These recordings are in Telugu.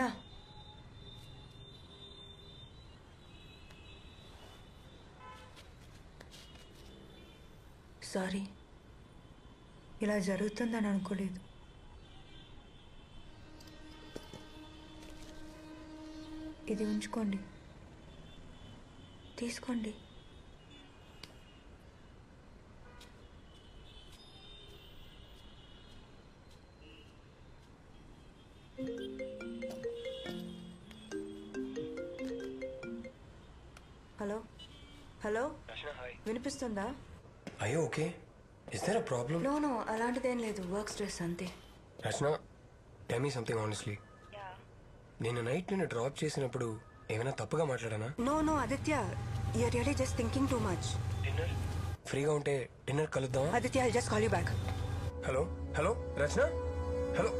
అన్నా. సారీ. ఇలా జరుగుతుందని అనుకోలేదు. ఇది ఉంచుకోండి. తీసుకోండి. హలో? హలో? వినిపిస్తుందా? అయ్యో okay is there a problem no no అలాంటిదేం లేదు. వర్క్ స్ట్రెస్ అంతే. Rachana tell me something honestly నేను నైట్ నిన్ను డ్రాప్ చేసినప్పుడు ఏమైనా తప్పుగా మాట్లాడానా? No no Aditya you're really just thinking too much dinner ఫ్రీగా ఉంటే dinner కలుద్దామా? Aditya I just call you back hello hello Rachana? Hello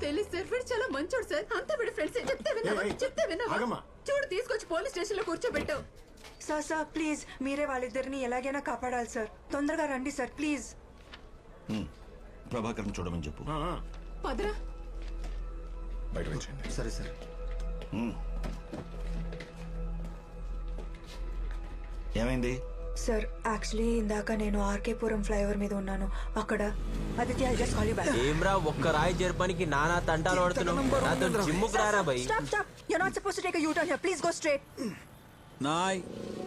తెలియదు సార్ వీడు చాలా మంచోడు సార్. అంతా వీడి ఫ్రెండ్స్ చెప్తే విన్నావా? ఏయ్, ఏయ్, చెప్తే విన్నావా? ఆగమ్మా. చూడు తీసుకొచ్చి పోలీస్ స్టేషన్లో కూర్చోబెట్టావు సార్ సార్ ప్లీజ్ మీరే వాళ్ళిద్దరిని ఎలాగైనా కాపాడాలి సార్ తొందరగా రండి సార్ ప్లీజ్ ప్రభాకర్ని చూడమని చెప్పు. ఆ, ఆ. పదరా. బయట వచ్చేయండి సరే సరే. ఏమైంది? సార్ యాక్చువల్లీ ఇందాక నేను ఆర్కేపురం ఫ్లైఓవర్ మీద ఉన్నాను. అక్కడ Aditya I just call you back ఏమ్రా ఒక్క రాయి జరపనికి నానా తంటాలు పడుతున్నావు నాతో జిమ్ముకు రారా bye stop stop you not suppose to take U turn here please go straight నాయ్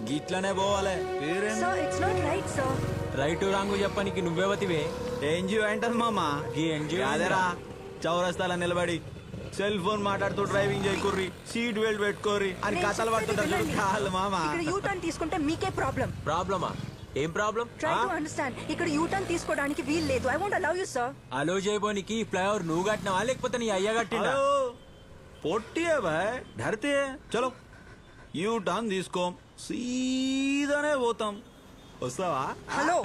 గిట్లనే పోవాలి. Sir it's not right sir right wrong చెప్పనికి నువ్వేవతివే? ఎన్జిఓ ఏంటది మామా? గీ ఎన్జిఓ అదేరా చౌరస్తాల నిలబడి. సెల్ ఫోన్ మాట్లాడుతూ డ్రైవింగ్ చేయకూర్రి సీట్ బెల్ట్ పెట్టుకోరి అని కథలు పడుతుంటారు కాదు మామా. యూ టర్న్ తీసుకుంటే మీకే ప్రాబ్లం ప్రాబ్లమా ఏం ప్రాబ్లం ట్రై టు అండర్స్టాండ్ ఇక్కడ యూ టర్న్ తీసుకోవడానికి వీలు లేదు. I want allow you sir allow చేయబోనికి flyover నువ్వు కట్టినావా? లేకపోతే నీ అయ్య కట్టినా పొట్టియే బాయ్. ధర్తే. చలో. యూ టర్న్ తీసుకో. సీదానే పోతాం. వస్తావా? హలో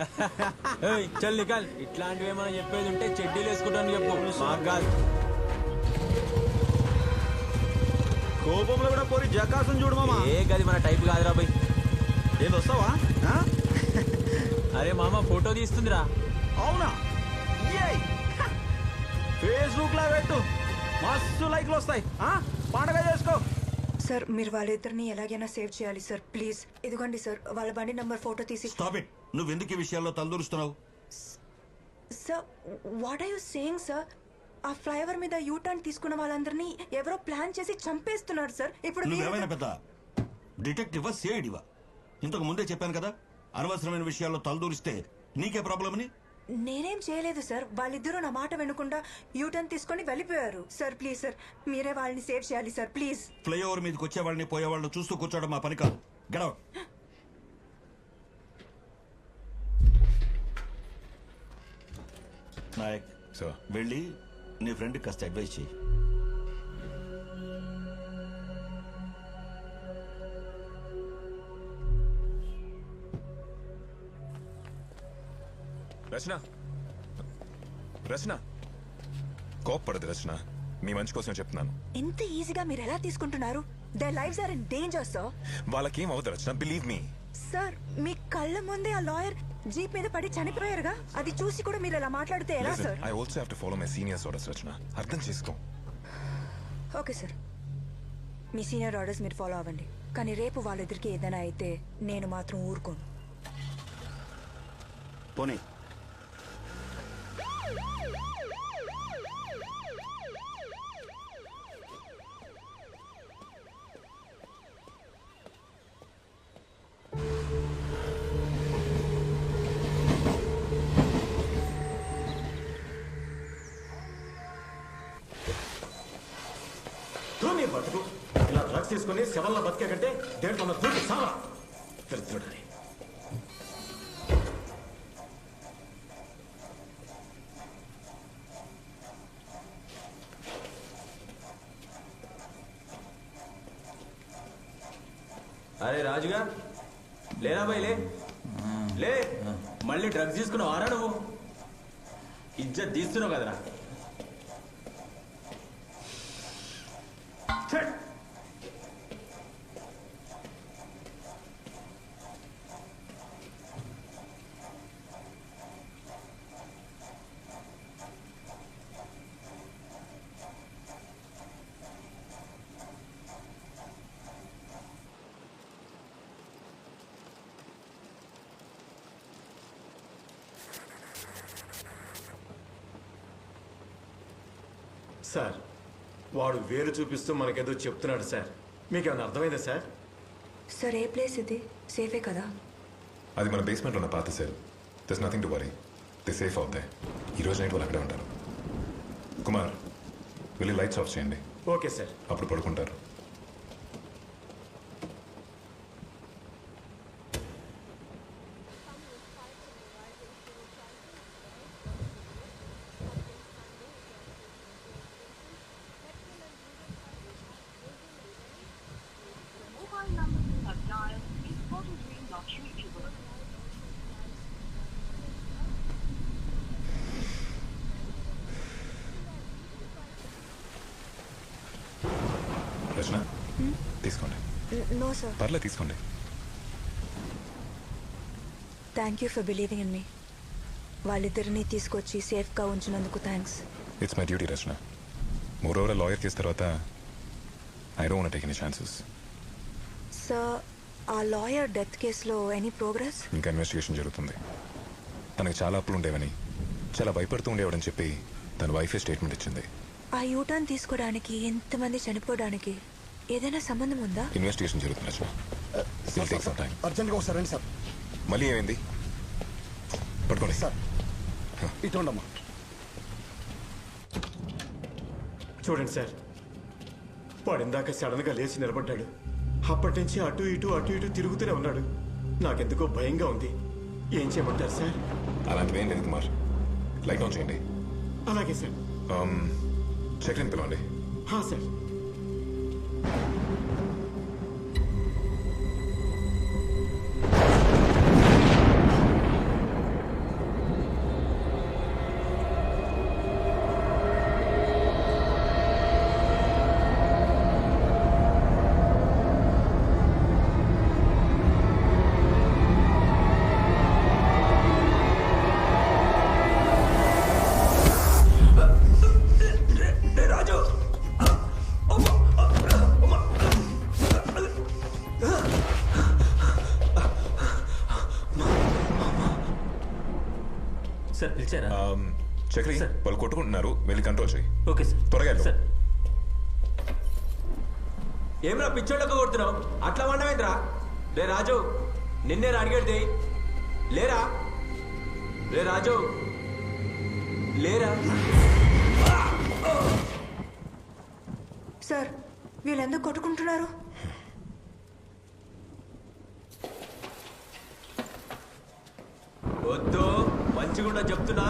చల్ నికల్ ఇట్లాంటివి ఏమైనా చెప్పేది ఉంటే చెడ్డీలు వేసుకుంటాను చెప్పు. మాకు కాదు. కోపంలో కూడా పోరి జకాసం చూడు మామా. ఏ గది మన టైప్ కాదురా బై. ఏది వస్తావా? ఆ? అరే మామ ఫోటో తీస్తుందిరా. అవునా? ఫేస్బుక్ లా పెట్టు. మస్తు లైక్లు వస్తాయి. ఆ? పండగ చేసుకో. సార్ మీరు వాళ్ళిద్దరిని ఎలాగైనా సేవ్ చేయాలి సార్ ప్లీజ్. ఇదిగోండి సార్ వాళ్ళ బండి నంబర్ ఫోటో తీసి స్టాప్ ఇట్ నువ్వెందుకు ఈ విషయాల్లో తలదూరుస్తున్నావు? Sir what are you saying sir ఆ ఫ్లైఓవర్ మీద యూ టర్న్ తీసుకున్న వాళ్ళందరినీ ఎవరో ప్లాన్ చేసి చంపేస్తున్నారు సార్. ఇప్పుడు మీరు- నువ్వేమైనా పెద్ద డిటెక్టివా సిఐడివా? ఇంతకు ముందే చెప్పాను కదా అనవసరమైన విషయాల్లో తలదూరిస్తే నీకే ప్రాబ్లం అని నేనేం చేయలేదు సార్. వాళ్ళిద్దరూ నా మాట వినకుండా యూ టర్న్ తీసుకొని వెళ్ళిపోయారు. Sir please sir. మీరే వాళ్ళని సేవ్ చేయాలి సార్. ప్లీజ్. ఫ్లైఓవర్ మీదకి వచ్చేవాళ్ళని పోయేవాళ్ళని చూస్తూ కూర్చోవడం మా పని కాదు. గడవ నాయక్ సో వెళ్ళి నీ ఫ్రెండ్ కాస్త అడ్వైస్ చేయి రచన. రచన. కోప్పడదు రచన. మీ మంచి కోసం చెప్తున్నాను. ఎంత ఈజీగా మీరు ఎలా తీసుకుంటున్నారు? The lifes are in danger sir వాళ్ళకేం అవదు రచన బిలీవ్ మీ సార్ మీ కళ్ళ ముందే ఆ లాయర్ జీప్ మీద పడి చనిపోయారుగా? అది చూసి కూడా మీరు ఇలా మాట్లాడితే ఎలా sir? I also have to follow my seniors orders Rachana అర్థం చేసుకో. Okay sir. మీ సీనియర్ ఆర్డర్స్ మీరు ఫాలో అవ్వండి. కానీ రేపు వాళ్ళిద్దరికి ఏదైనా అయితే నేను మాత్రం ఊరుకోను. పోనీ. తూమి బతుకు. ఇలా డ్రగ్స్ తీసుకుని శవల్లో బతికే కంటే దేంట్లో ఉన్న దూకి సావా? దరిద్రుడని అరే రాజుగా. లేరా బాయ్ లే. లే మళ్ళీ డ్రగ్స్ తీసుకున్నావు ఆరా నువ్వు? ఇజ్జత్ తీస్తున్నావు కదరా. సార్. వాడు వేలు చూపిస్తూ మనకేదో చెప్తున్నాడు సార్. మీకు ఏమైనా అర్థమైందా సార్? సార్ ఏ ప్లేస్ ఇది? సేఫే కదా? అది మన బేస్మెంట్లో ఉన్న పాత cell thus nothing to worry the safe అవుతాయి ఈ రోజు నైట్ వాళ్ళు అక్కడే ఉంటారు. కుమార్ వెళ్ళి లైట్స్ ఆఫ్ చేయండి. Okay sir. అప్పుడు పడుకుంటారు. రచన తీసుకోండి నో సార్ పర్లే తీసుకోండి thank you for believing in me వాళ్ళిద్దరిని తీసుకొచ్చి సేఫ్గా ఉంచినందుకు thanks it's my duty Rachana moreover lawyer case తర్వాత I don't take any chances sir ఆ లాయర్ డెత్ కేసులో ఎనీ ప్రోగ్రెస్ ఇంకా ఇన్వెస్టిగేషన్ జరుగుతుంది. తనకి చాలా అప్పులు ఉండేవని చాలా భయపడుతూ ఉండేవాడని చెప్పి తన వైఫే స్టేట్మెంట్ ఇచ్చింది. ఆ యూటర్న్ తీసుకోవడానికి ఎంతమంది చనిపోవడానికి ఏదైనా సంబంధం ఉందా? ఇన్వెస్టిగేషన్ జరుగుతుంది Rachana will take some time అర్జెంట్గా ఒకసారి రండి సార్ మళ్ళీ ఏమైంది? పట్టుకోండి సార్ ఇటు ఉండమ్మా చూడండి సార్ వాడు ఇందాక సడన్గా లేచి నిలబడ్డాడు. అప్పటి నుంచి అటు ఇటు అటు ఇటు తిరుగుతూనే ఉన్నాడు. నాకెందుకో భయంగా ఉంది. ఏం చేయమంటారు సార్ అలాంటివి ఏం లేదు కుమార్. లైట్ ఆన్ చేయండి. అలాగే సార్ చక్రిని పిలవండి సార్ పిలిచారా? చక్రి సార్. వాళ్ళు కొట్టుకుంటున్నారు. వెళ్ళి కంట్రోల్ చేయి. Okay sir. త్వరగా వెళ్ళు. సార్. ఏమరా పిచ్చోళ్ళకు కొడుతున్నావు? అట్లా వండమేంట్రా రే రాజు నిన్నే అడిగేది లేరా? రే రాజు లేరా? సార్ వీళ్ళు ఎందుకు కొట్టుకుంటున్నారు? వద్దు. మంచిగుండా చెప్తున్నా.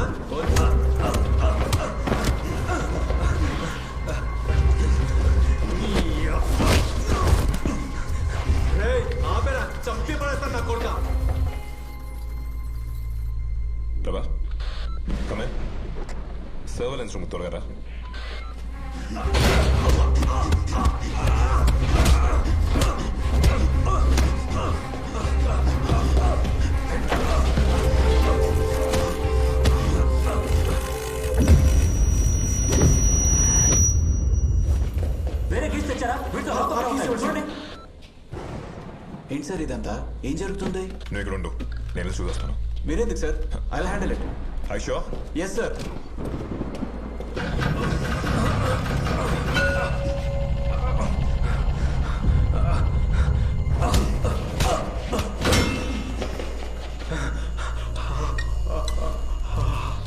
ఆపేరా. చంపి పడేస్తాను నా కొడుక. ప్రభా కమే సర్వలెన్స్ రూమ్ త్వరగా రా ఏంటి సార్ ఇదంతా? ఏం జరుగుతుంది? నువ్వు ఇక్కడ ఉండు. నేను వెళ్ళి చూసేస్తాను. మీరెందుకు sir? I handle it I show yes sir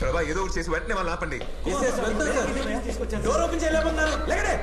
Prabha ఏదో ఒకటి చేసి వెంటనే వాళ్ళు ఆపండి డోర్ ఓపెన్ చేయలేకపోతున్నారు. లేకడే.